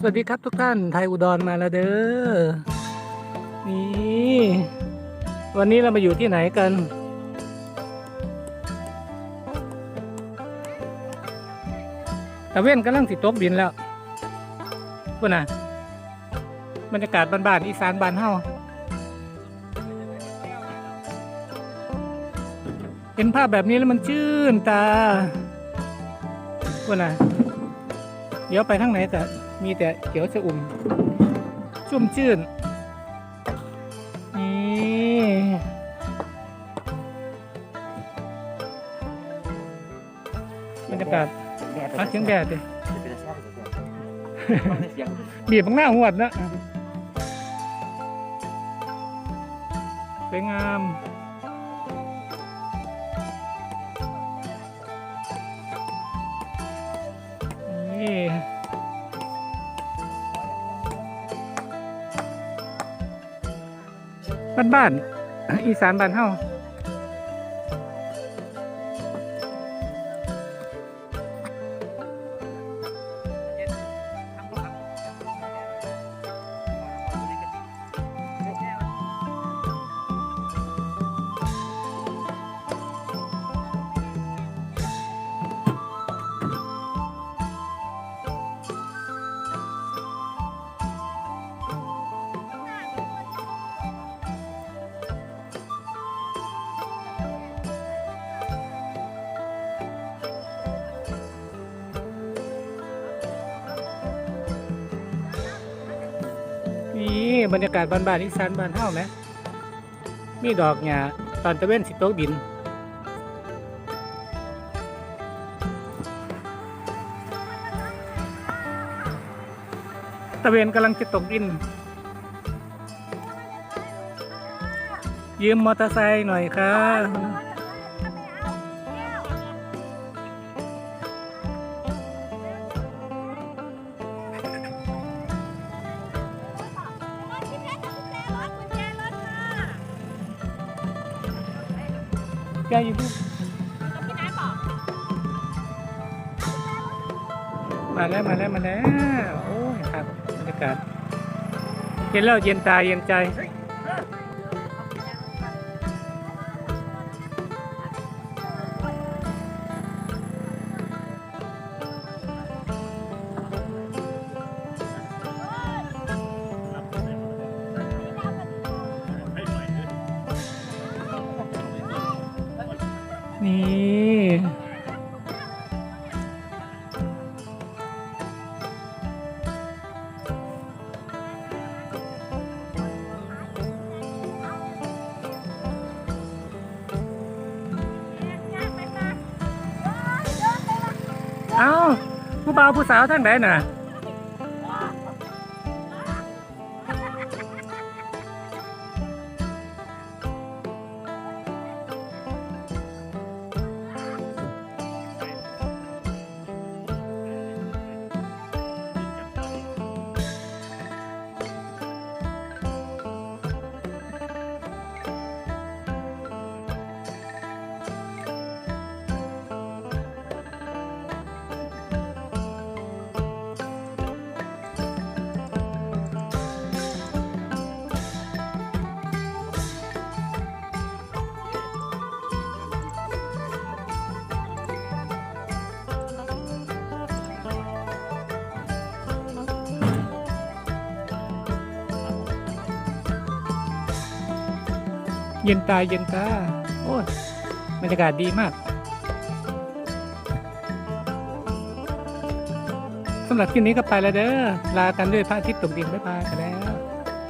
สวัสดีครับทุกท่านไทยอุดรมาแล้วเด้อ นี่ วันนี้เรามาอยู่ที่ไหนกัน ตะเว้นกำลังสิตกดินแล้วพูดนะบรรยากาศบ้านๆอีสานบ้านเฮาเห็นภาพแบบนี้แล้วมันชื่นตาพูดนะเดี๋ยวไปทางไหนแต่ มีแต่เขียวชะอุ่ม ชุ่มชื่น นี่บรรยากาศพักเสียงแดดดิบีบข้างหน้าหวดนะสวยงาม บ้านบ้านๆอีสานบ้านเฮา บรรยากาศบ้านบ้านๆอีสานบ้านเฮาไหมมีดอกหญ้าตอนตะเว้นสิโตกดิน ตะเวนกำลังจะตกดิน ยืมมอเตอร์ไซค์หน่อยค่ะแกอยู่ที่มาแล้วมาแล้วมาแล้ว โอ้ยครับบรรยากาศเย็นแล้วเย็นตาเย็นใจ นี่ เอ้า ผู้บ่าวผู้สาวทั้งไหนน่ะ เย็นตาเย็นตา โอ้ยบรรยากาศดีมากสำหรับคลิปนี้ก็ไปแล้วเด้อ ลากันด้วยพระอาทิตย์ตกดินบ๊ายบายกันแล้ว